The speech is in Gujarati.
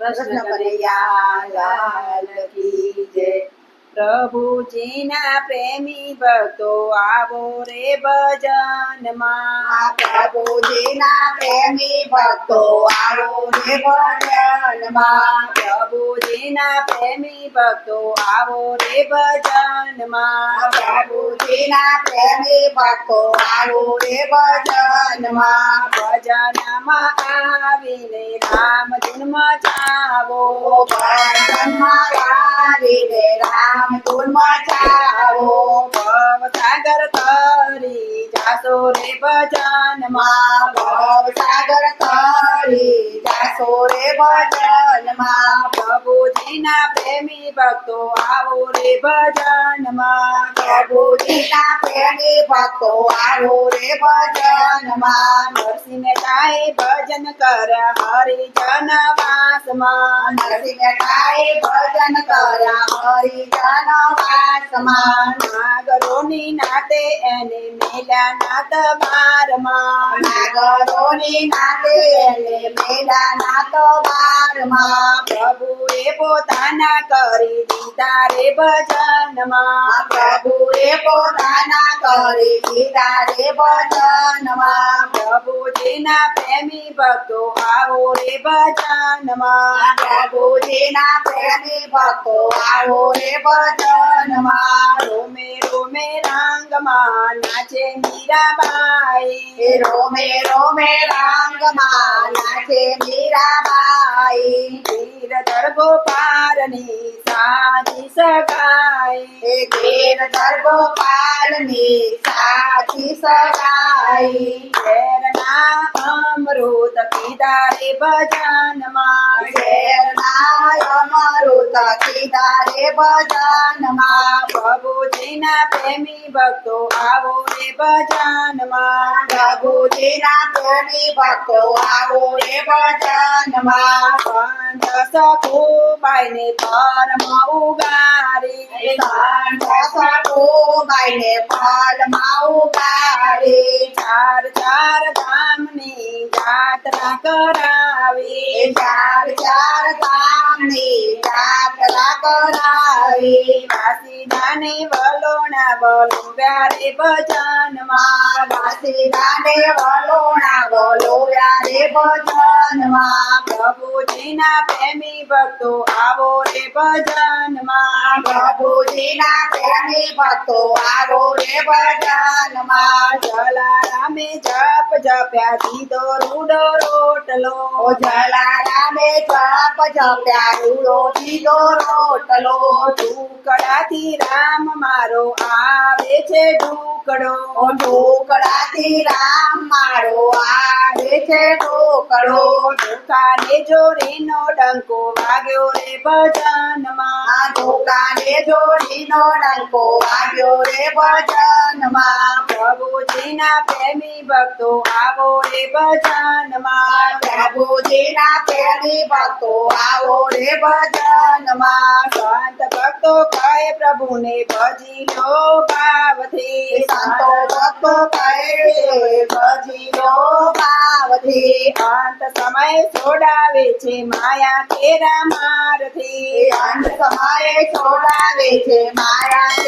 કૃષ્ણ કનૈયા લાલ કી જય પ્રભુજીના પ્રેમી ભક્તો આવો રે ભજનમાં. પ્રભુજીના પ્રેમી ભક્તો આવો રે ભજનમાં પ્રભુજીના પ્રેમી ભક્તો આવો રે ભજનમાં પ્રેમી ભક્તો આવો રે ભજનમાં ભજનમાં આવીને રામ ધૂન મચાવો ભજનમાં આવીને રામ ધૂન મચાવો ભવસાગર તરી જાસો રે ભજનમાં ભવ સાગર તરી જાસો રે ભજનમાં પ્રભુજીના પ્રેમી ભક્તો આવો રે ભજનમાં પ્રભુજીના પ્રેમી ભક્તો આવો રે ભજનમાં નરસિંહ તાએ ભજન કર્યા હરિજન વાસમાં નરસિંહ તાએ ભજન કર્યા હરિજન બારમાં. પ્રભુએ પોતાના કરી દીધા રે ભજનમાં. પ્રભુએ પોતાના કરી દીધા રે ભજનમાં. પ્રભુજીના પ્રેમી ભક્તો આવો રે ભજનમાં. પ્રભુજીના પ્રેમી ભક્તો આવો રે ભજનમાં. રોમે રોમે રાંગમાં નાચે મીરાબાઈ રોમે રોમે રાંગમાં નાચે મીરાબાઈ ઘેર દરગો પારની સાચી સગાઈ એ દરગો પારની સાચી સગાઈ શેરના અમૃત પીધા ભજન શેરના અમૃત કીધા ભજન ભજનમાં પ્રભુજીના પ્રેમી ભક્તો આવો રે ભજનમાં પ્રભુજીના પ્રેમી ભક્તો આવો રે ભજનમાં સંત સખુબાઈને પરમ ઉગારી બાઈને ફળમાં ઉગાડી ચાર ચાર ગામની જાત્રા કરાવી. ચાર ચાર ગામની જાત્રા કરાવી. વાસીદાને વલોણા બોલવ્યા રે ભજનમાં વાસીદાને વલોણા બોલોવ્યા રે ભજનમાં પ્રભુજીના પ્રેમી ભક્તો આવો રે ભજનમાં પ્રભુજીના પ્રેમી ભક્તો આવો રે ભજનમાં જલારામે જપ રામ મારો આવે છે ઢુકડો ઓ ઢોકળાથી રામ મારો આવે છે ઢોકળો. ઢોકાને જોરીનો ડંકો વાગ્યો રે ભજનમાં. ઢોકાને જોડીનો ડંકો વાગ્યો રે ભજનમાં પ્રભુજીના પ્રેમી ભક્તો આવો રે ભજનમાં. પ્રભુજીના પ્રેમી ભક્તો આવો રે ભજનમાં. સંત ભક્તો કહે પ્રભુને ભજી લો ભાવથી. સંતો ભક્તો કહે ભજીલો ભાવથી. અંત સમય છોડાવે છે માયા તેરા મારથી. અંત સમયે છોડાવે છે મારા